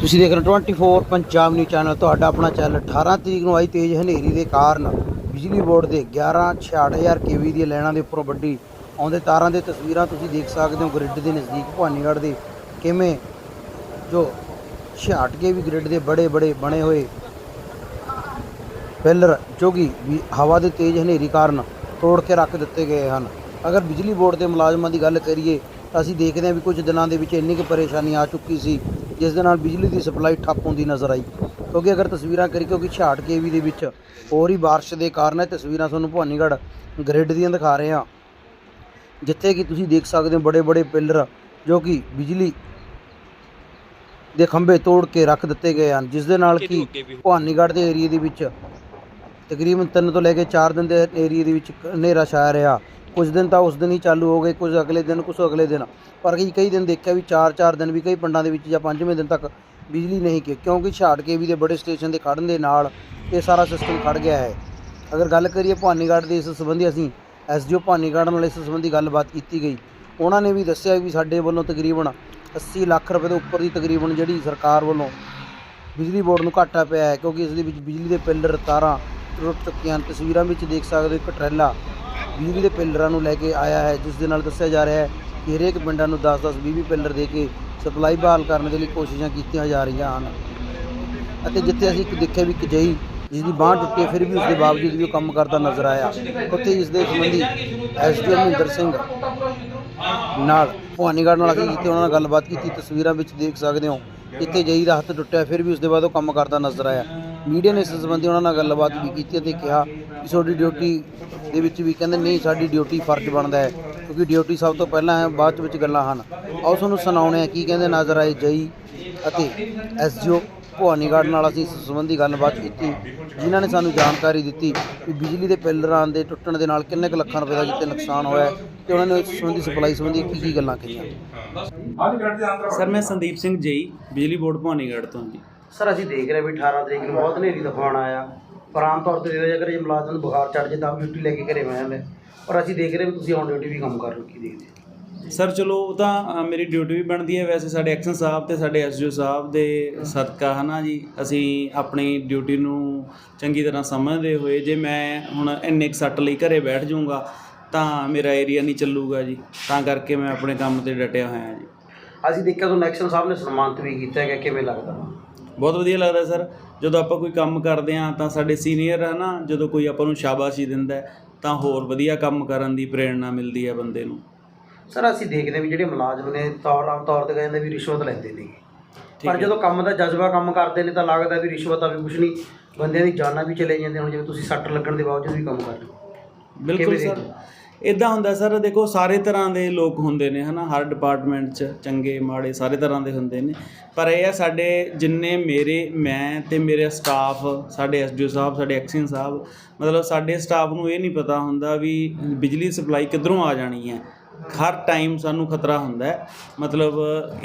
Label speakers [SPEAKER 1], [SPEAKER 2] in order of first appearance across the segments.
[SPEAKER 1] ਤੁਸੀਂ ਦੇਖ ਰਹੇ ਹੋ 24 ਪੰਜਾਬ ਨਿਊਜ਼ ਚੈਨਲ ਤੁਹਾਡਾ ਆਪਣਾ ਚੈਨਲ 18 ਤਰੀਕ ਨੂੰ ਆਈ ਤੇਜ਼ ਹਨੇਰੀ ਦੇ ਕਾਰਨ ਬਿਜਲੀ ਬੋਰਡ ਦੇ 11-66000 ਕੇਵੀ ਦੀਆਂ ਲਾਈਨਾਂ ਦੇ ਉੱਪਰੋਂ ਵੱਡੀ ਆਉਂਦੇ ਤਾਰਾਂ ਦੇ ਤਸਵੀਰਾਂ ਤੁਸੀਂ ਦੇਖ ਸਕਦੇ ਹੋ ਗ੍ਰਿਡ ਦੇ ਨਜ਼ਦੀਕ, ਭਵਾਨੀਗੜ੍ਹ ਦੇ ਕਿਵੇਂ ਜੋ 66 ਕੇਵੀ ਗ੍ਰਿਡ ਦੇ ਬੜੇ ਬੜੇ ਬਣੇ ਹੋਏ ਪਿੱਲਰ ਜੋ ਕਿ ਵੀ ਹਵਾ ਦੇ ਤੇਜ਼ ਹਨੇਰੀ ਕਾਰਨ ਤੋੜ ਕੇ ਰੱਖ ਦਿੱਤੇ ਗਏ ਹਨ। ਅਗਰ ਬਿਜਲੀ ਬੋਰਡ ਦੇ ਮੁਲਾਜ਼ਮਾਂ ਦੀ ਗੱਲ ਕਰੀਏ ਅਸੀਂ ਦੇਖਦੇ ਹਾਂ ਵੀ ਕੁਝ ਦਿਨਾਂ ਦੇ ਵਿੱਚ ਇੰਨੀ ਕੁ ਪਰੇਸ਼ਾਨੀ ਆ ਚੁੱਕੀ ਸੀ ਜਿਸ ਦੇ ਨਾਲ ਬਿਜਲੀ ਦੀ ਸਪਲਾਈ ਠੱਪ ਹੁੰਦੀ ਨਜ਼ਰ ਆਈ। ਕਿਉਂਕਿ ਅਗਰ ਤਸਵੀਰਾਂ ਕਰੀ ਕਿਉਂਕਿ 66 ਕੇਵੀ ਦੇ ਵਿੱਚ ਹੋਰ ਹੀ ਬਾਰਿਸ਼ ਦੇ ਕਾਰਨ ਇਹ ਤਸਵੀਰਾਂ ਤੁਹਾਨੂੰ ਭਵਾਨੀਗੜ੍ਹ ਗ੍ਰਿਡ ਦੀਆਂ ਦਿਖਾ ਰਹੇ ਹਾਂ। ਜਿੱਥੇ ਕਿ ਤੁਸੀਂ ਦੇਖ ਸਕਦੇ ਹੋ ਬੜੇ ਬੜੇ ਪਿੱਲਰ ਜੋ ਕਿ ਬਿਜਲੀ ਦੇ ਖੰਭੇ ਤੋੜ ਕੇ ਰੱਖ ਦਿੱਤੇ ਗਏ ਹਨ ਜਿਸ ਦੇ ਨਾਲ ਕਿ ਭਵਾਨੀਗੜ੍ਹ ਦੇ ਏਰੀਏ ਦੇ ਵਿੱਚ ਤਕਰੀਬਨ 3 ਤੋਂ ਲੈ ਕੇ 4 ਦਿਨ ਦੇ ਏਰੀਏ ਦੇ ਵਿੱਚ ਹਨੇਰਾ ਛਾਇਆ ਰਿਹਾ। ਕੁਝ ਦਿਨ ਤਾਂ ਉਸ ਦਿਨ ਹੀ ਚਾਲੂ ਹੋ ਗਏ, ਕੁਝ ਅਗਲੇ ਦਿਨ, ਕੁਝ ਅਗਲੇ ਦਿਨ। ਪਰ ਕਈ ਕਈ ਦਿਨ ਦੇਖਿਆ ਵੀ 4-4 ਦਿਨ ਵੀ ਕਈ ਪਿੰਡਾਂ ਦੇ ਵਿੱਚ ਜਾਂ ਪੰਜਵੇਂ ਦਿਨ ਤੱਕ ਬਿਜਲੀ ਨਹੀਂ ਕਿ ਕਿਉਂਕਿ ਛਾੜ ਕੇ ਵੀ ਦੇ ਬੜੇ ਸਟੇਸ਼ਨ ਦੇ ਖੜਨ ਦੇ ਨਾਲ ਇਹ ਸਾਰਾ ਸਿਸਟਮ ਖੜ ਗਿਆ ਹੈ। ਅਗਰ ਗੱਲ ਕਰੀਏ ਭਵਾਨੀਗੜ੍ਹ ਦੇ ਇਸ ਸੰਬੰਧੀ ਅਸੀਂ ਐਸਡੀਓ ਭਵਾਨੀਗੜ੍ਹ ਨਾਲ ਇਸ ਸੰਬੰਧੀ ਗੱਲਬਾਤ ਕੀਤੀ ਗਈ। ਉਹਨਾਂ ਨੇ ਵੀ ਦੱਸਿਆ ਵੀ ਸਾਡੇ ਵੱਲੋਂ ਤਕਰੀਬਨ 80 ਲੱਖ ਰੁਪਏ ਦੇ ਉੱਪਰ ਦੀ ਤਕਰੀਬਨ ਜਿਹੜੀ ਸਰਕਾਰ ਵੱਲੋਂ ਬਿਜਲੀ ਬੋਰਡ ਨੂੰ ਘਾਟਾ ਪਿਆ ਹੈ, ਕਿਉਂਕਿ ਇਸ ਦੇ ਵਿੱਚ ਬਿਜਲੀ ਦੇ ਪਿੱਲਰ, ਤਾਰਾਂ ਟੁੱਟ ਚੁੱਕੀਆਂ ਹਨ। ਤਸਵੀਰਾਂ ਵਿੱਚ ਦੇਖ ਸਕਦੇ ਹੋ ਇੱਕ ਟਰੈਲਾ ਬਿਜਲੀ ਦੇ ਪਿੱਲਰਾਂ ਨੂੰ ਲੈ ਕੇ ਆਇਆ ਹੈ, ਜਿਸ ਦੇ ਨਾਲ ਦੱਸਿਆ ਜਾ ਰਿਹਾ ਹੈ ਕਿ ਹਰੇਕ ਪਿੰਡਾਂ ਨੂੰ 10-10 20-20 ਪਿੱਲਰ ਦੇ ਕੇ ਸਪਲਾਈ ਬਹਾਲ ਕਰਨ ਦੇ ਲਈ ਕੋਸ਼ਿਸ਼ਾਂ ਕੀਤੀਆਂ ਜਾ ਰਹੀਆਂ ਹਨ। ਅਤੇ ਜਿੱਥੇ ਅਸੀਂ ਇੱਕ ਦੇਖਿਆ ਵੀ ਇੱਕ ਜਈ ਜਿਸ ਦੀ ਬਾਂਹ ਟੁੱਟੀ ਫਿਰ ਵੀ ਉਸ ਦੇ ਬਾਵਜੂਦ ਵੀ ਉਹ ਕੰਮ ਕਰਦਾ ਨਜ਼ਰ ਆਇਆ। ਉੱਥੇ ਇਸ ਦੇ ਸੰਬੰਧੀ ਐਸਡੀਓ ਮਹਿੰਦਰ ਸਿੰਘ ਨਾਲ ਭਵਾਨੀਗੜ੍ਹ ਨਾਲ ਅਸੀਂ ਜਿੱਥੇ ਉਹਨਾਂ ਨਾਲ ਗੱਲਬਾਤ ਕੀਤੀ, ਤਸਵੀਰਾਂ ਵਿੱਚ ਦੇਖ ਸਕਦੇ ਹੋ ਜਿੱਥੇ ਜਈ ਦਾ ਹੱਥ ਟੁੱਟਿਆ, ਫਿਰ ਵੀ ਉਸ ਦੇ ਬਾਅਦ ਉਹ ਕੰਮ ਕਰਦਾ ਨਜ਼ਰ ਆਇਆ। ਮੀਡੀਆ ਨੇ ਇਸ ਸੰਬੰਧੀ ਉਹਨਾਂ ਨਾਲ ਗੱਲਬਾਤ ਵੀ ਕੀਤੀ ਅਤੇ ਕਿਹਾ ਕਿ ਤੁਹਾਡੀ ਡਿਊਟੀ ਦੇ ਵਿੱਚ ਵੀ ਕਹਿੰਦੇ ਨਹੀਂ ਸਾਡੀ ਡਿਊਟੀ ਫਰਜ਼ ਬਣਦਾ ਹੈ ਕਿਉਂਕਿ ਡਿਊਟੀ ਸਭ ਤੋਂ ਪਹਿਲਾਂ ਹੈ ਬਾਅਦ ਵਿੱਚ ਗੱਲਾਂ ਹਨ। ਆਓ ਤੁਹਾਨੂੰ ਸੁਣਾਉਣੇ ਆ ਕੀ ਕਹਿੰਦੇ ਨਜ਼ਰ ਆਏ ਜਈ ਅਤੇ ਐਸਜੀਓ ਭਵਾਨੀਗੜ੍ਹ ਨਾਲ ਅਸੀਂ ਇਸ ਸੰਬੰਧੀ ਗੱਲਬਾਤ ਕੀਤੀ ਜਿਨ੍ਹਾਂ ਨੇ ਸਾਨੂੰ ਜਾਣਕਾਰੀ ਦਿੱਤੀ ਕਿ ਬਿਜਲੀ ਦੇ ਪਿੱਲਰਾਂ ਦੇ ਟੁੱਟਣ ਦੇ ਨਾਲ ਕਿੰਨੇ ਕੁ ਲੱਖਾਂ ਰੁਪਏ ਦਾ ਜਿੱਤੇ ਨੁਕਸਾਨ ਹੋਇਆ ਹੈ ਤੇ ਉਹਨਾਂ ਨੇ ਇਸ ਸੰਬੰਧੀ ਸਪਲਾਈ ਸੰਬੰਧੀ ਕੀ ਕੀ ਗੱਲਾਂ ਕਹੀਆਂ
[SPEAKER 2] ਸਰ ਮੈਂ ਸੰਦੀਪ ਸਿੰਘ ਜਈ ਬਿਜਲੀ ਬੋਰਡ ਭਵਾਨੀਗੜ੍ਹ ਤੋਂ ਜੀ।
[SPEAKER 1] ਸਰ ਅਸੀਂ ਦੇਖ ਰਹੇ ਵੀ 18 ਤਰੀਕ ਨੂੰ ਬਹੁਤ ਹਨੇਰੀ ਤੂਫਾਨ ਆਇਆ। ਪਰ ਆਮ ਤੌਰ ਤੇ ਦੇਖਿਆ ਜੇਕਰ ਜੇ ਮੁਲਾਜ਼ਮ ਨੂੰ ਬੁਖਾਰ ਚੜ ਜੇ ਤਾਂ ਡਿਊਟੀ ਲੈ ਕੇ ਘਰੇ ਮੈਂ ਜਾਂਦੇ ਪਰ ਅਸੀਂ ਦੇਖ ਰਹੇ ਵੀ ਤੁਸੀਂ ਔਨ ਡਿਊਟੀ ਵੀ ਕੰਮ ਕਰ ਰਹੇ ਹੋ ਕੀ ਦੇਖਦੇ?
[SPEAKER 2] ਸਰ ਚਲੋ ਉਹ ਤਾਂ ਅ, ਮੇਰੀ ਡਿਊਟੀ ਵੀ ਬਣਦੀ ਹੈ। ਵੈਸੇ ਸਾਡੇ ਐਕਸ਼ਨ ਸਾਹਿਬ ਤੇ ਸਾਡੇ ਐਸਜੀਓ ਸਾਹਿਬ ਦੇ ਸਦਕਾ ਹਨਾ ਜੀ? ਅਸੀਂ ਆਪਣੀ ਡਿਊਟੀ ਨੂੰ ਚੰਗੀ ਤਰ੍ਹਾਂ ਸਮਝਦੇ ਹੋਏ ਜੇ ਮੈਂ ਹੁਣ ਇੰਨੇ ਕੁ ਸੱਟ ਲਈ ਘਰੇ ਬੈਠ ਜਾਊਂਗਾ ਤਾਂ ਮੇਰਾ ਏਰੀਆ ਨਹੀਂ ਚੱਲੂਗਾ ਜੀ। ਤਾਂ ਕਰਕੇ ਮੈਂ ਆਪਣੇ ਕੰਮ ਤੇ ਡਟਿਆ ਹੋਇਆ ਜੀ।
[SPEAKER 1] ਅਸੀਂ ਦੇਖਿਆ ਤੁਹਾਨੂੰ ਐਕਸ਼ਨ ਸਾਹਿਬ ਨੇ ਸਨਮਾਨਿਤ ਵੀ ਕੀਤਾ ਹੈਗਾ ਕਿਵੇਂ ਲੱਗਦਾ?
[SPEAKER 2] ਬਹੁਤ ਵਧੀਆ ਲੱਗਦਾ ਸਰ। ਜਦੋਂ ਆਪਾਂ ਕੋਈ ਕੰਮ ਕਰਦੇ ਹਾਂ ਤਾਂ ਸਾਡੇ ਸੀਨੀਅਰ ਹੈ ਨਾ ਜਦੋਂ ਕੋਈ ਆਪਾਂ ਨੂੰ ਸ਼ਾਬਾਸ਼ੀ ਦਿੰਦਾ ਤਾਂ ਹੋਰ ਵਧੀਆ ਕੰਮ ਕਰਨ ਦੀ ਪ੍ਰੇਰਣਾ ਮਿਲਦੀ ਹੈ ਬੰਦੇ ਨੂੰ।
[SPEAKER 1] ਸਰ ਅਸੀਂ ਦੇਖਦੇ ਵੀ ਜਿਹੜੇ ਮੁਲਾਜ਼ਮ ਨੇ ਤੌਰ ਆਮ ਤੌਰ ਤੇ ਕਹਿੰਦੇ ਵੀ ਰਿਸ਼ਵਤ ਲੈਂਦੇ ਨੇ। ਪਰ। ਜਦੋਂ ਕੰਮ ਦਾ ਜਜ਼ਬਾ ਕੰਮ ਕਰਦੇ ਨੇ ਤਾਂ ਲੱਗਦਾ ਵੀ ਰਿਸ਼ਵਤ ਆ ਵੀ ਕੁਛ ਨਹੀਂ। ਬੰਦਿਆਂ ਦੀ ਜਾਨਾਂ ਵੀ ਚਲੇ ਜਾਂਦੀਆਂ ਹੁਣ ਜਿਵੇਂ ਤੁਸੀਂ ਸੱਟ ਲੱਗਣ ਦੇ ਬਾਵਜੂਦ ਵੀ ਕੰਮ ਕਰ ਰਹੇ ਹੋ।
[SPEAKER 2] ਬਿਲਕੁਲ ਸਰ? ਇਦਾਂ ਹੁੰਦਾ ਸਰ, ਦੇਖੋ ਸਾਰੇ ਤਰ੍ਹਾਂ ਦੇ ਲੋਕ ਹੁੰਦੇ ਨੇ, ਹਨਾ, ਹਰ ਡਿਪਾਰਟਮੈਂਟ 'ਚ, ਚੰਗੇ, ਮਾੜੇ, ਸਾਰੇ ਤਰ੍ਹਾਂ ਦੇ ਹੁੰਦੇ ਨੇ। ਪਰ ਇਹ ਆ ਸਾਡੇ ਜਿੰਨੇ ਮੇਰੇ, ਮੈਂ ਤੇ ਮੇਰੇ ਸਟਾਫ ਸਾਡੇ ਐਸਡੀਓ ਸਾਹਿਬ, ਸਾਡੇ ਐਕਸ਼ਨ ਸਾਹਿਬ, ਮਤਲਬ ਸਾਡੇ ਸਟਾਫ ਨੂੰ ਇਹ ਨਹੀਂ ਪਤਾ ਹੁੰਦਾ ਵੀ ਬਿਜਲੀ ਸਪਲਾਈ ਕਿੱਧਰੋਂ ਆ ਜਾਣੀ ਹੈ। ਹਰ ਟਾਈਮ ਸਾਨੂੰ ਖਤਰਾ ਹੁੰਦਾ ਹੈ। ਮਤਲਬ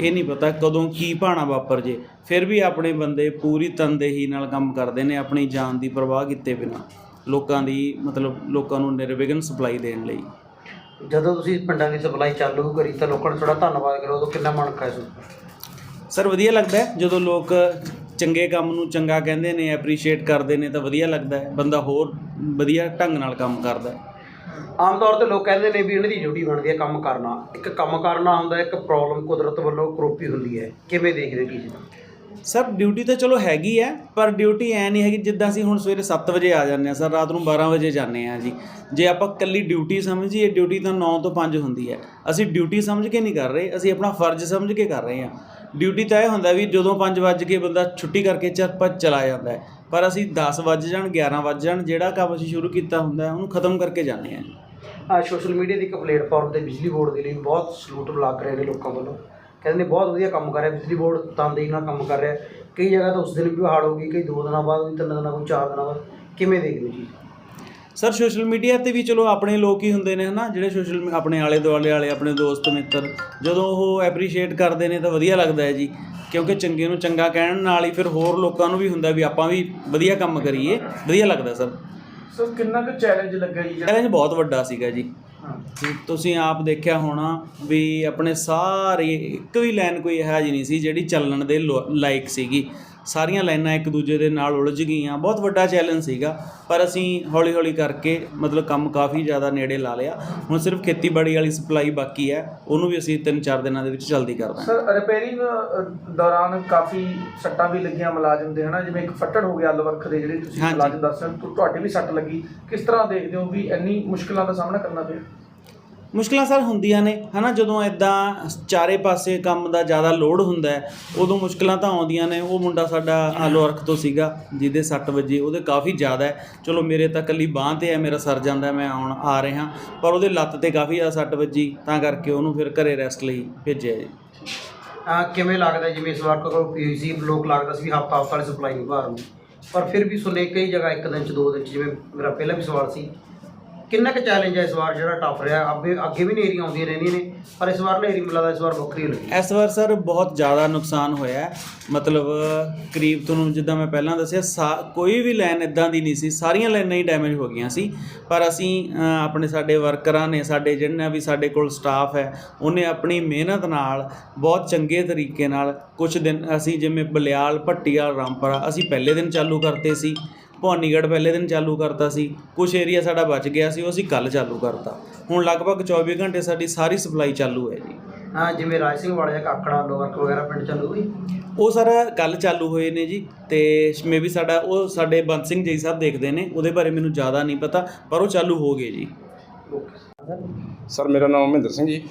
[SPEAKER 2] ਇਹ ਨਹੀਂ ਪਤਾ ਕਦੋਂ ਕੀ ਭਾਣਾ ਵਾਪਰ ਜੇ ਫਿਰ ਵੀ ਆਪਣੇ ਬੰਦੇ ਪੂਰੀ ਤਨਦੇਹੀ ਨਾਲ ਕੰਮ ਕਰਦੇ ਨੇ, ਆਪਣੀ ਜਾਨ ਦੀ ਪਰਵਾਹ ਕੀਤੇ ਬਿਨਾਂ। ਲੋਕਾਂ ਦੀ ਮਤਲਬ ਲੋਕਾਂ ਨੂੰ ਨਿਰਵਿਘਨ ਸਪਲਾਈ ਦੇਣ ਲਈ।
[SPEAKER 1] ਜਦੋਂ ਤੁਸੀਂ ਪਿੰਡਾਂ ਦੀ ਸਪਲਾਈ ਚਾਲੂ ਕਰੀ ਤਾਂ ਲੋਕਾਂ ਨੇ ਥੋੜਾ ਧੰਨਵਾਦ ਕਰੋ ਉਦੋਂ ਕਿੰਨਾ ਮਨ ਖਾਇ
[SPEAKER 2] ਸਰ ਵਧੀਆ ਲੱਗਦਾ ਹੈ। ਜਦੋਂ ਲੋਕ ਚੰਗੇ ਕੰਮ ਨੂੰ ਚੰਗਾ ਕਹਿੰਦੇ ਨੇ ਐਪਰੀਸ਼ੀਏਟ ਕਰਦੇ ਨੇ ਤਾਂ ਵਧੀਆ ਲੱਗਦਾ ਹੈ। ਬੰਦਾ ਹੋਰ ਵਧੀਆ ਢੰਗ ਨਾਲ ਕੰਮ ਕਰਦਾ ਹੈ।
[SPEAKER 1] ਆਮ ਤੌਰ ਤੇ ਲੋਕ ਕਹਿੰਦੇ ਨੇ ਵੀ ਇਹਨਾਂ ਦੀ ਡਿਊਟੀ ਬਣਦੀ ਹੈ ਕੰਮ ਕਰਨਾ। ਇੱਕ ਕੰਮ ਕਰਨਾ ਹੁੰਦਾ ਇੱਕ ਪ੍ਰੋਬਲਮ ਕੁਦਰਤ ਵੱਲੋਂ ਕਰੋਪੀ ਹੁੰਦੀ ਹੈ। ਕਿਵੇਂ ਦੇਖਦੇ ਕੀ
[SPEAKER 2] ਸਰ ਡਿਊਟੀ ਤਾਂ ਚਲੋ ਹੈਗੀ ਹੈ, ਪਰ ਡਿਊਟੀ ਐ ਨਹੀਂ ਹੈਗੀ ਜਿੱਦਾਂ ਅਸੀਂ ਹੁਣ ਸਵੇਰੇ 7 ਵਜੇ ਆ ਜਾਂਦੇ ਆ ਸਰ, ਰਾਤ ਨੂੰ 12 ਵਜੇ ਜਾਂਦੇ ਆ ਜੀ। ਜੇ ਆਪਾਂ ਕੱਲੀ ਡਿਊਟੀ ਸਮਝੀਏ ਡਿਊਟੀ ਤਾਂ 9 ਤੋਂ 5 ਹੁੰਦੀ ਹੈ। ਅਸੀਂ ਡਿਊਟੀ ਸਮਝ ਕੇ ਨਹੀਂ ਕਰ ਰਹੇ, ਅਸੀਂ ਆਪਣਾ ਫਰਜ਼ ਸਮਝ ਕੇ ਕਰ ਰਹੇ ਹਾਂ। ਡਿਊਟੀ ਤਾਂ ਇਹ ਹੁੰਦਾ ਵੀ ਜਦੋਂ 5 ਵਜੇ ਕੇ ਬੰਦਾ ਛੁੱਟੀ ਕਰਕੇ ਚੱਪਾ ਚਲਾ ਜਾਂਦਾ ਹੈ, ਪਰ ਅਸੀਂ 10 ਵਜੇ ਜਾਣ 11 ਵਜੇ ਜਾਣ, ਜਿਹੜਾ ਕੰਮ ਅਸੀਂ ਸ਼ੁਰੂ ਕੀਤਾ ਹੁੰਦਾ ਉਹਨੂੰ ਖਤਮ ਕਰਕੇ ਜਾਂਦੇ ਹਾਂ ਜੀ।
[SPEAKER 1] ਆ ਸੋਸ਼ਲ ਮੀਡੀਆ ਦੀ ਇੱਕ ਪਲੇਟਫਾਰਮ ਤੇ ਬਿਜਲੀ ਬੋਰਡ ਦੇ ਲਈ ਬਹੁਤ ਸਲੂਟ ਲੱਗ ਰਹੇ ਨੇ ਲੋਕਾਂ ਵੱਲੋਂ। ਕਹਿੰਦੇ ਨੇ ਬਹੁਤ ਵਧੀਆ ਕੰਮ ਕਰ ਰਿਹਾ ਬਿਜਲੀ ਬੋਰਡ ਤਨਦੇਹੀ ਨਾਲ ਕੰਮ ਕਰ ਰਿਹਾ। ਕਈ ਜਗ੍ਹਾ ਤਾਂ ਉਸ ਦਿਨ ਵੀ ਬਹਾਲ ਹੋ ਗਈ ਕਈ ਦੋ ਦਿਨਾਂ ਬਾਅਦ ਵੀ ਤਿੰਨ ਦਿਨਾਂ ਬਾਅਦ ਚਾਰ ਦਿਨਾਂ ਬਾਅਦ। ਕਿਵੇਂ ਦੇਖਦੇ ਹੋ ਜੀ?
[SPEAKER 2] ਸਰ ਸੋਸ਼ਲ ਮੀਡੀਆ ਤੇ ਵੀ ਚਲੋ ਆਪਣੇ ਲੋਕ ਹੀ ਹੁੰਦੇ ਨੇ ਹਨਾ? ਜਿਹੜੇ ਸੋਸ਼ਲ ਆਪਣੇ ਆਲੇ ਦੁਆਲੇ ਵਾਲੇ ਆਪਣੇ ਦੋਸਤ ਮਿੱਤਰ ਜਦੋਂ ਉਹ ਐਪਰੀਸ਼ੀਏਟ ਕਰਦੇ ਨੇ ਤਾਂ ਵਧੀਆ ਲੱਗਦਾ ਹੈ ਜੀ। ਕਿਉਂਕਿ ਚੰਗੇ ਨੂੰ ਚੰਗਾ ਕਹਿਣ ਨਾਲ ਹੀ ਫਿਰ ਹੋਰ ਲੋਕਾਂ ਨੂੰ ਵੀ ਹੁੰਦਾ ਵੀ ਆਪਾਂ ਵੀ ਵਧੀਆ ਕੰਮ ਕਰੀਏ। ਵਧੀਆ ਲੱਗਦਾ ਸਰ।
[SPEAKER 3] ਸੋ ਕਿੰਨਾ ਕੁ ਚੈਲੰਜ ਲੱਗਾ ਜੀ?
[SPEAKER 2] ਚੈਲੰਜ ਬਹੁਤ ਵੱਡਾ ਸੀਗਾ ਜੀ। ਤੁਸੀਂ ਆਪ ਦੇਖਿਆ ਹੋਣਾ ਵੀ ਆਪਣੇ ਸਾਰੇ ਇੱਕ ਵੀ ਲਾਈਨ ਕੋਈ ਇਹੋ ਜਿਹੀ ਨਹੀਂ ਸੀ ਜਿਹੜੀ ਚੱਲਣ ਦੇ ਲੋ- ਲਾਇਕ ਸੀਗੀ। ਸਾਰੀਆਂ ਲਾਈਨਾਂ ਇੱਕ ਦੂਜੇ ਦੇ ਨਾਲ ਉਲਝ ਗਈਆਂ। ਬਹੁਤ ਵੱਡਾ ਚੈਲੰਜ ਸੀਗਾ ਪਰ ਅਸੀਂ ਹੌਲੀ ਹੌਲੀ ਕਰਕੇ ਮਤਲਬ ਕੰਮ ਕਾਫੀ ਜ਼ਿਆਦਾ ਨੇੜੇ ਲਾ ਲਿਆ। ਹੁਣ ਸਿਰਫ ਖੇਤੀਬਾੜੀ ਵਾਲੀ ਸਪਲਾਈ ਬਾਕੀ ਹੈ ਉਹਨੂੰ ਵੀ ਅਸੀਂ 3-4 ਦਿਨਾਂ ਦੇ ਵਿੱਚ ਜਲਦੀ ਕਰ ਦਾਂਗੇ।
[SPEAKER 3] ਸਰ ਰਿਪੇਅਰਿੰਗ ਦੌਰਾਨ ਕਾਫੀ ਸੱਟਾਂ ਵੀ ਲੱਗੀਆਂ ਮੁਲਾਜ਼ਮ ਦੇ ਹਨਾ? ਜਿਵੇਂ ਇੱਕ ਫੱਟੜ ਹੋ ਗਿਆ ਲਵਰਖ ਦੇ ਜਿਹੜੇ ਤੁਸੀਂ। ਮੁਲਾਜ਼ਮ ਦੱਸ ਰਹੇ ਤੁਹਾਡੇ ਵੀ ਸੱਟ ਲੱਗੀ। ਕਿਸ ਤਰ੍ਹਾਂ ਦੇਖਦੇ ਹੋ ਵੀ ਇੰਨੀ ਮੁਸ਼ਕਲਾਂ ਦਾ ਸਾਹਮਣਾ ਕਰਨਾ ਪਿਆ?
[SPEAKER 2] ਮੁਸ਼ਕਲਾਂ ਸਰ ਹੁੰਦੀਆਂ ਨੇ, ਹਨਾ? ਜਦੋਂ ਇਦਾਂ ਚਾਰੇ ਪਾਸੇ ਕੰਮ ਦਾ ਜ਼ਿਆਦਾ ਲੋਡ ਹੁੰਦਾ ਹੈ, ਉਦੋਂ ਮੁਸ਼ਕਲਾਂ ਤਾਂ ਆਉਂਦੀਆਂ ਨੇ। ਉਹ ਮੁੰਡਾ ਸਾਡਾ ਆਲੋ ਅਰਖ ਤੋਂ ਸੀਗਾ, ਜਿਹਦੇ 6 ਵਜੇ, ਉਹਦੇ ਕਾਫੀ ਜ਼ਿਆਦਾ ਹੈ। ਚਲੋ, ਮੇਰੇ ਤਾਂ ਕੱਲੀ ਬਾਂਹ ਤੇ ਹੈ, ਮੇਰਾ ਸਰ ਜਾਂਦਾ ਮੈਂ ਆਉਣ ਆ ਰਿਹਾ। ਪਰ ਉਹਦੇ ਲੱਤ ਤੇ ਕਾਫੀ ਜ਼ਿਆਦਾ ਸੱਟ ਵੱਜੀ, ਤਾਂ ਕਰਕੇ ਉਹਨੂੰ ਫਿਰ ਘਰੇ ਰੈਸਟ ਲਈ ਭੇਜਿਆ ਜੀ।
[SPEAKER 1] ਆ ਕਿਵੇਂ ਲੱਗਦਾ ਜਿਵੇਂ ਇਸ ਵਾਰ ਕੋਲ ਪੀਸੀ ਲੋਕ ਲੱਗਦਾ ਸੀ ਵੀ ਹਫਤਾ ਹਫਤਾ ਵਾਲੀ ਸਪਲਾਈ ਨਹੀਂ ਭਾਰ ਨੂੰ ਪਰ ਫਿਰ ਵੀ ਸੁਣੇ ਕਈ ਜਗ੍ਹਾ ਇੱਕ ਦਿਨ ਚ, ਦੋ ਦਿਨ ਚ, ਜਿਵੇਂ ਮੇਰਾ ਪਹਿਲਾਂ ਵੀ ਸਵਾਲ ਸੀ ਕਿੰਨਾ ਕੁ ਚੈਲੰਜ ਹੈ ਇਸ ਵਾਰ ਜਿਹੜਾ ਟਫ ਰਿਹਾ? ਅੱਗੇ ਅੱਗੇ ਵੀ ਨੇਰੀਆਂ ਆਉਂਦੀਆਂ ਰਹਿੰਦੀਆਂ ਨੇ ਪਰ ਇਸ ਵਾਰ ਨੇਰੀ ਮਿਲਦਾ ਇਸ ਵਾਰ ਵੱਖਰੀ ਲੱਗੀ।
[SPEAKER 2] ਇਸ ਵਾਰ ਸਰ ਬਹੁਤ ਜ਼ਿਆਦਾ ਨੁਕਸਾਨ ਹੋਇਆ ਹੈ। ਮਤਲਬ ਕਰੀਬ ਤੁਹਾਨੂੰ ਜਿੱਦਾਂ ਮੈਂ ਪਹਿਲਾਂ ਦੱਸਿਆ ਸਾ- ਕੋਈ ਵੀ ਲਾਈਨ ਇਦਾਂ ਦੀ ਨਹੀਂ ਸੀ। ਸਾਰੀਆਂ ਲਾਈਨਾਂ ਹੀ ਡੈਮੇਜ ਹੋ ਗਈਆਂ ਸੀ। ਪਰ ਅਸੀਂ ਅ, ਆਪਣੇ ਸਾਡੇ ਵਰਕਰਾਂ ਨੇ ਸਾਡੇ ਜਿੰਨਾ ਵੀ ਸਾਡੇ ਕੋਲ ਸਟਾਫ ਹੈ ਉਹਨੇ ਆਪਣੀ ਮਿਹਨਤ ਨਾਲ ਬਹੁਤ ਚੰਗੇ ਤਰੀਕੇ ਨਾਲ ਕੁਝ ਦਿਨ ਅਸੀਂ ਜਿਵੇਂ ਬਲਿਆਲ ਭੱਟੀਆਲ ਰਾਮਪੁਰਾ ਅਸੀਂ ਪਹਿਲੇ ਦਿਨ ਚਾਲੂ ਕਰਤੇ ਸੀ। ਭਵਾਨੀਗੜ੍ਹ ਪਹਿਲੇ ਦਿਨ ਚਾਲੂ ਕਰਤਾ ਸੀ ਕੁਝ ਏਰੀਆ ਸਾਡਾ ਬਚ ਗਿਆ ਸੀ ਉਹ ਅਸੀਂ ਕੱਲ ਚਾਲੂ ਕਰਤਾ। ਹੁਣ ਲਗਭਗ 24 ਘੰਟੇ ਸਾਡੀ ਸਾਰੀ ਸਪਲਾਈ ਚਾਲੂ ਹੈ ਜੀ।
[SPEAKER 1] ਹਾਂ ਜਿਵੇਂ ਰਾਜ ਸਿੰਘ ਵਾਲੇ ਕਾਕੜਾ ਲੋਵਰਕ ਵਗੈਰਾ ਪਿੰਡ ਚੱਲੂ ਹੋਈ?
[SPEAKER 2] ਉਹ ਸਰ ਕੱਲ ਚਾਲੂ ਹੋਏ ਨੇ ਜੀ ਤੇ ਮੇ ਵੀ ਸਾਡਾ ਉਹ ਸਾਡੇ ਬੰਦ ਸਿੰਘ ਜੀ ਸਾਹਿਬ ਦੇਖਦੇ ਨੇ ਉਹਦੇ ਬਾਰੇ ਮੈਨੂੰ ਜ਼ਿਆਦਾ ਨਹੀਂ ਪਤਾ ਪਰ ਉਹ ਚਾਲੂ ਹੋ ਗਏ ਜੀ।
[SPEAKER 4] ਸਰ ਮੇਰਾ ਨਾਮ ਮਹਿੰਦਰ ਸਿੰਘ ਜੀ।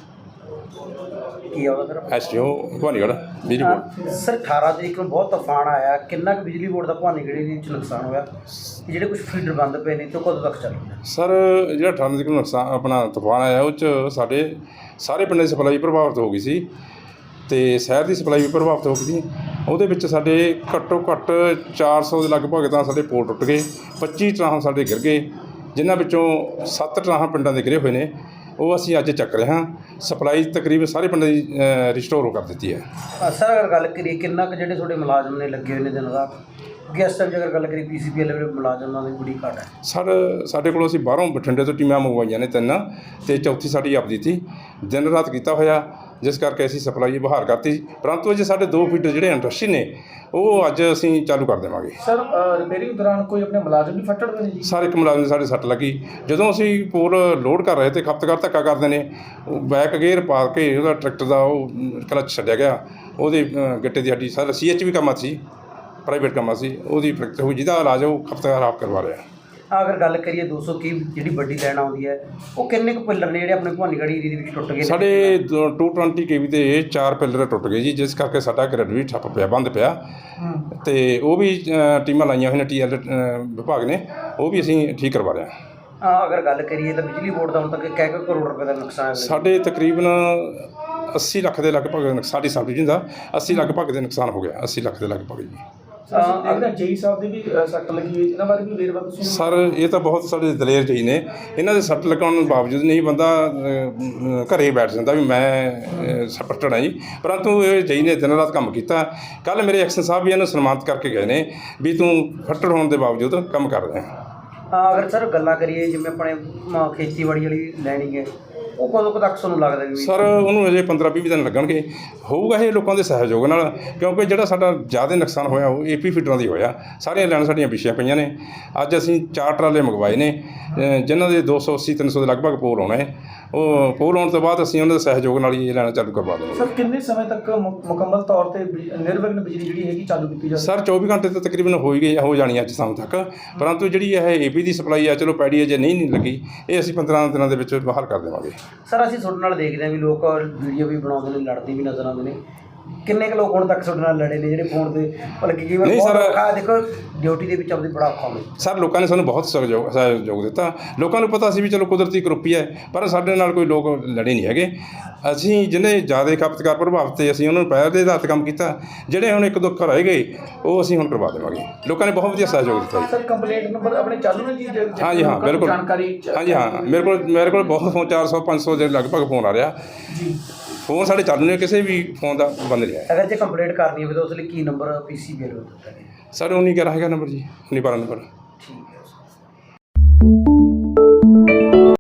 [SPEAKER 1] ਕੀ ਆਉਂਦਾ ਫਿਰ
[SPEAKER 4] ਐਸਟੀਓ ਭਵਾਨੀਗੜ੍ਹ ਬਿਜਲੀ ਬੋਰਡ।
[SPEAKER 1] ਸਰ 18 ਤਰੀਕ ਨੂੰ ਬਹੁਤ ਤੂਫਾਨ ਆਇਆ। ਕਿੰਨਾ ਕੁ ਬਿਜਲੀ ਬੋਰਡ ਦਾ ਭਾਨੀਗੜੀ ਦੇ ਵਿੱਚ ਨੁਕਸਾਨ ਹੋਇਆ? ਤੇ ਜਿਹੜੇ ਕੁਝ ਫੀਡਰ ਬੰਦ ਪਏ ਨੇ ਤੇ ਉਹ ਕਦੋਂ ਤੱਕ ਚੱਲਣਗੇ
[SPEAKER 4] ਸਰ ਜਿਹੜਾ 18 ਤਰੀਕ ਨੂੰ ਨੁਕਸਾਨ ਆਪਣਾ ਤੂਫਾਨ ਆਇਆ ਉਹ ਚ ਸਾਡੇ ਸਾਰੇ ਪਿੰਡਾਂ ਦੀ ਸਪਲਾਈ ਪ੍ਰਭਾਵਿਤ ਹੋ ਗਈ ਸੀ। ਤੇ ਸ਼ਹਿਰ ਦੀ ਸਪਲਾਈ ਵੀ ਪ੍ਰਭਾਵਿਤ ਹੋ ਗਈ ਸੀ। ਉਹਦੇ ਵਿੱਚ ਸਾਡੇ ਘੱਟੋ ਘੱਟ 400 ਦੇ ਲਗਭਗ ਤਾਂ ਸਾਡੇ ਪੋਲ ਟੁੱਟ ਗਏ। 25 ਟਰਾਹਾਂ ਸਾਡੇ ਗਿਰ ਗਏ। ਜਿਨ੍ਹਾਂ ਵਿੱਚੋਂ 7 ਟਰਾਹਾਂ ਪਿੰਡਾਂ ਦੇ ਗਿਰੇ ਹੋਏ ਨੇ। ਉਹ ਅਸੀਂ ਅੱਜ ਚੱਕ ਰਹੇ ਹਾਂ। ਸਪਲਾਈ ਤਕਰੀਬਨ ਸਾਰੇ ਪਿੰਡਾਂ ਦੀ ਰਿਸਟੋਰ ਕਰ ਦਿੱਤੀ ਹੈ।
[SPEAKER 1] ਸਰ ਅਗਰ ਗੱਲ ਕਰੀਏ ਕਿੰਨਾ ਕੁ ਜਿਹੜੇ ਤੁਹਾਡੇ ਮੁਲਾਜ਼ਮ ਨੇ ਲੱਗੇ ਹੋਏ ਨੇ ਦਿਨ ਰਾਤ? ਇਸ ਟਾਈਮ ਜੇ ਅਗਰ ਗੱਲ ਕਰੀਏ ਪੀਸੀਪੀਐਲ ਦੇ ਮੁਲਾਜ਼ਮਾਂ ਦੀ ਬੜੀ ਘਾਟ ਹੈ।
[SPEAKER 4] ਸਰ ਸਾਡੇ ਕੋਲ ਅਸੀਂ ਬਾਹਰੋਂ ਬਠਿੰਡੇ ਤੋਂ ਟੀਮਾਂ ਮੰਗਵਾਈਆਂ ਨੇ ਤਿੰਨ ਤੇ ਚੌਥੀ ਸਾਡੀ ਆਪਦੀ ਸੀ। ਦਿਨ ਰਾਤ ਕੀਤਾ ਹੋਇਆ। ਜਿਸ ਕਰਕੇ ਅਸੀਂ ਸਪਲਾਈ ਬਹਾਰ ਕਰਤੀ ਪਰੰਤੂ ਅਜੇ ਸਾਡੇ ਦੋ ਫੀਡਰ ਜਿਹੜੇ ਇੰਡਸਟਰੀ ਨੇ ਉਹ ਅੱਜ ਅਸੀਂ ਚਾਲੂ ਕਰ ਦੇਵਾਂਗੇ।
[SPEAKER 3] ਸਰ ਰਿਪੇਅਰਿੰਗ ਦੌਰਾਨ ਕੋਈ ਆਪਣੇ ਮੁਲਾਜ਼ਮ ਵੀ ਫੱਟੜ ਨੇ ਜੀ?
[SPEAKER 4] ਸਾਰੇ ਇੱਕ ਮੁਲਾਜ਼ਮ ਸਾਡੇ ਸੱਟ ਲੱਗੀ। ਜਦੋਂ ਅਸੀਂ ਪੋਲ ਲੋਡ ਕਰ ਰਹੇ ਤੇ ਖਪਤਕਾਰ ਧੱਕਾ ਕਰਦੇ ਨੇ ਬੈਕ ਗੇਅਰ ਪਾ ਕੇ ਉਹਦਾ ਟਰੈਕਟਰ ਦਾ ਉਹ ਕਲਚ ਛੱਡਿਆ ਗਿਆ। ਉਹਦੇ ਗਿੱਟੇ ਦੀ ਹੱਡੀ ਸਾਰਾ ਸੀਐਚ ਵੀ ਕੰਮ ਸੀ ਪ੍ਰਾਈਵੇਟ ਕੰਮ ਸੀ। ਉਹਦੀ ਫ੍ਰੈਕਚਰ ਹੋਈ ਜਿਹਦਾ ਇਲਾਜ ਉਹ ਖਪਤਕਾਰ ਆਪ ਕਰਵਾ ਰਿਹਾ।
[SPEAKER 1] ਅਗਰ ਗੱਲ ਕਰੀਏ 200 ਕੀ ਜਿਹੜੀ ਵੱਡੀ ਲਾਈਨ ਆਉਂਦੀ ਹੈ ਉਹ ਕਿੰਨੇ ਕੁ ਪਿੱਲਰ ਨੇ ਜਿਹੜੇ ਆਪਣੇ ਭਾਨੀਗੜੀ ਏਰੀਆ ਦੇ ਵਿੱਚ ਟੁੱਟ ਗਏ ਨੇ?
[SPEAKER 4] ਸਾਡੇ ਦੋ- 220 ਕੇਵੀ ਦੇ ਚਾਰ ਪਿੱਲਰ ਟੁੱਟ ਗਏ ਜੀ ਜਿਸ ਕਰਕੇ ਸਾਡਾ ਗ੍ਰਿਡ ਵੀ ਠੱਪ ਪਿਆ ਬੰਦ ਪਿਆ। ਤੇ ਉਹ ਵੀ ਅ, ਟੀਮਾਂ ਲਾਈਆਂ ਹੋਈਆਂ ਨੇ ਟੀਐਲ ਵਿਭਾਗ ਨੇ ਉਹ ਵੀ ਅਸੀਂ ਠੀਕ ਕਰਵਾ ਰਹੇ ਹਾਂ।
[SPEAKER 1] ਅਗਰ ਗੱਲ ਕਰੀਏ ਤਾਂ ਬਿਜਲੀ ਬੋਰਡ ਦਾ ਹੁਣ ਤੱਕ ਕਿੰਨੇ ਕੁ ਕਰੋੜ ਰੁਪਏ ਦਾ ਨੁਕਸਾਨ ਹੈ
[SPEAKER 4] ਸਾਡੇ ਤਕਰੀਬਨ 80 ਲੱਖ ਦੇ ਲਗਭਗ ਸਾਡੀ ਸਬ ਡਿਵੀਜ਼ਨ ਦਾ 80 ਲਗਭਗ ਦੇ ਨੁਕਸਾਨ ਹੋ ਗਿਆ 80 ਲੱਖ ਦੇ ਲਗਭਗ ਜੀ।
[SPEAKER 3] ਅਸੀਂ ਦੇਖਦੇ ਹਾਂ ਜੇਈ ਸਾਹਿਬ ਦੀ ਵੀ ਅ, ਸੱਟ ਲੱਗੀ ਹੋਈ ਇਹਨਾਂ ਬਾਰੇ ਵੀ ਵੇਰਵਾ ਤੁਸੀਂ
[SPEAKER 4] ਸਰ ਇਹ ਤਾਂ ਬਹੁਤ ਸਾਡੇ ਦਲੇਰ ਜੀ ਨੇ। ਇਹਨਾਂ ਦੇ ਸੱਟ ਲਗਾਉਣ ਦੇ ਬਾਵਜੂਦ ਨਹੀਂ ਬੰਦਾ ਅ, ਅ, ਘਰੇ ਬੈਠ ਜਾਂਦਾ ਵੀ ਮੈਂ ਸਪਰਟਡ ਹਾਂ ਜੀ। ਪਰੰਤੂ ਇਹ ਜਈ ਨੇ ਦਿਨ ਰਾਤ ਕੰਮ ਕੀਤਾ। ਕੱਲ ਮੇਰੇ ਐਕਸ਼ਨ ਸਾਹਿਬ ਵੀ ਇਹਨੂੰ ਸਨਮਾਨਿਤ ਕਰਕੇ ਗਏ ਨੇ ਵੀ ਤੂੰ ਫੱਟੜ ਹੋਣ ਦੇ ਬਾਵਜੂਦ ਕੰਮ ਕਰ ਰਿਹਾ।
[SPEAKER 1] ਆ ਅਗਰ ਸਰ ਗੱਲਾਂ ਕਰੀਏ ਜਿਵੇਂ ਆਪਣੇ ਮ, ਖੇਤੀਬਾੜੀ ਵਾਲੀ ਲੈਣੀ ਹੈ। ਉਹ ਕਦੋਂ ਕੁ ਤੱਕ ਤੁਹਾਨੂੰ ਲੱਗਦਾ ਵੀ
[SPEAKER 4] ਸਰ ਉਹਨੂੰ ਅਜੇ 15 20 ਦਿਨ ਲੱਗਣਗੇ। ਹੋਊਗਾ ਇਹ ਲੋਕਾਂ ਦੇ ਸਹਿਯੋਗ ਨਾਲ ਕਿਉਂਕਿ ਜਿਹੜਾ ਸਾਡਾ ਜ਼ਿਆਦਾ ਨੁਕਸਾਨ ਹੋਇਆ ਉਹ ਏਪੀ ਫੀਡਰਾਂ ਦੀ ਹੋਇਆ। ਸਾਰੀਆਂ ਲੈਣ ਸਾਡੀਆਂ ਵਿਛੀਆਂ ਪਈਆਂ ਨੇ। ਅੱਜ ਅਸੀਂ ਚਾਰ ਟਰਾਲੇ ਮੰਗਵਾਏ ਨੇ ਜਿਨ੍ਹਾਂ ਦੇ 280 300 ਦੇ ਲਗਭਗ ਪੋਲ ਆਉਣਾ। ਹੈ ਉਹ ਪੋਲ ਆਉਣ ਤੋਂ ਬਾਅਦ ਅਸੀਂ ਉਹਨਾਂ ਦੇ ਸਹਿਯੋਗ ਨਾਲ ਹੀ ਇਹ ਲੈਣਾ ਚਾਲੂ ਕਰਵਾ ਦੇਵਾਂਗੇ।
[SPEAKER 3] ਸਰ ਕਿੰਨੇ ਸਮੇਂ ਤੱਕ ਮੁਕੰਮਲ ਤੌਰ ਤੇ ਨਿਰਵਿਘਨ ਬਿਜਲੀ ਜਿਹੜੀ ਹੈਗੀ ਚਾਲੂ ਕੀਤੀ ਜਾਵੇ?
[SPEAKER 4] ਸਰ 24 ਘੰਟੇ ਤਾਂ ਤਕਰੀਬਨ ਹੋ ਹੀ ਗਈ ਹੋ ਜਾਣੀ ਅੱਜ ਸ਼ਾਮ ਤੱਕ। ਪਰੰਤੂ ਜਿਹੜੀ ਇਹ ਏਪੀ ਦੀ ਸਪਲਾਈ ਆ ਚਲੋ ਪੈੜੀ ਅਜੇ ਨਹੀਂ ਨਹੀਂ ਲੱਗੀ। ਇਹ ਅਸੀਂ 15 ਦਿਨਾਂ ਦੇ ਵਿੱਚ ਬਾਹਰ ਕਰ ਦੇਵਾਂਗੇ।
[SPEAKER 1] ਸਰ, ਅਸੀਂ ਤੁਹਾਡੇ ਨਾਲ ਦੇਖਦੇ ਹਾਂ ਵੀ ਲੋਕ ਵੀਡੀਓ ਵੀ ਬਣਾਉਂਦੇ ਨੇ, ਲੜਦੇ ਵੀ ਨਜ਼ਰ ਆਉਂਦੇ ਨੇ। ਕਿੰਨੇ ਕੁ ਲੋਕ ਹੁਣ ਤੱਕ ਤੁਹਾਡੇ ਨਾਲ ਲੜੇ ਨੇ ਜਿਹੜੇ ਫੋਨ ਤੇ? ਕਈ ਵਾਰ
[SPEAKER 4] ਨਹੀਂ
[SPEAKER 1] ਬਹੁਤ
[SPEAKER 4] ਸਰ।
[SPEAKER 1] ਔਖਾ ਦੇਖੋ ਡਿਊਟੀ ਦੇ ਵਿੱਚ ਆਪਣੀ ਬੜਾ ਔਖਾ ਹੁੰਦਾ।
[SPEAKER 4] ਸਰ ਲੋਕਾਂ ਨੇ ਸਾਨੂੰ ਬਹੁਤ ਸਹਿਯੋਗ ਸਹਿਯੋਗ ਦਿੱਤਾ। ਲੋਕਾਂ ਨੂੰ ਪਤਾ ਸੀ ਵੀ ਚਲੋ ਕੁਦਰਤੀ ਕਰੋਪੀ ਹੈ ਪਰ ਸਾਡੇ ਨਾਲ ਕੋਈ ਲੋਕ ਲੜੇ ਨਹੀਂ ਹੈਗੇ। ਅਸੀਂ ਜਿਹਨੇ ਜ਼ਿਆਦਾ ਖਪਤਕਾਰ ਪ੍ਰਭਾਵਿਤ ਤੇ ਅਸੀਂ ਉਹਨਾਂ ਨੂੰ ਪਹਿਲ ਦੇ ਆਧਾਰ ਤੇ ਕੰਮ ਕੀਤਾ ਜਿਹੜੇ ਹੁਣ ਇੱਕ ਦੋ ਘਰ ਰਹਿ ਗਏ ਉਹ ਅਸੀਂ ਹੁਣ ਕਰਵਾ ਦੇਵਾਂਗੇ। ਲੋਕਾਂ ਨੇ ਬਹੁਤ ਵਧੀਆ ਸਹਿਯੋਗ ਦਿੱਤਾ ਜੀ।
[SPEAKER 3] ਸਰ ਕੰਪਲੇਂਟ ਨੰਬਰ ਆਪਣੇ ਚਾਲੂ ਨੇ ਜੀ? ਜੇ- ਜੇ
[SPEAKER 4] ਹਾਂਜੀ ਹਾਂ
[SPEAKER 3] ਲੋਕਾਂ ਨੂੰ
[SPEAKER 4] ਬਿਲਕੁਲ।
[SPEAKER 3] ਜਾਣਕਾਰੀ ਚ-
[SPEAKER 4] ਹਾਂਜੀ ਹਾਂ ਮੇਰੇ ਕੋਲ ਮੇਰੇ ਕੋਲ ਬਹੁਤ ਫੋਨ 400 500 ਦੇ ਲਗਭਗ ਫੋਨ ਆ ਰਿਹਾ।
[SPEAKER 3] ਜੀ।
[SPEAKER 4] ਫੋਨ ਸਾਡੇ ਚੱਲ ਨੇ ਕਿਸੇ ਵੀ ਫੋਨ ਦਾ ਬੰਦ ਰਿਹਾ।
[SPEAKER 1] ਅਗਰ ਜੇ ਕੰਪਲੀਟ ਕਰਨੀ ਹੋਵੇ ਤਾਂ ਉਸ ਲਈ ਕੀ ਨੰਬਰ ਪੀਸੀਬੀਐਲ ਹੋ ਦਿੱਤਾ ਹੈ?
[SPEAKER 4] ਸਰ 19 11 ਹੈਗਾ ਨੰਬਰ ਜੀ 19 12 ਨੰਬਰ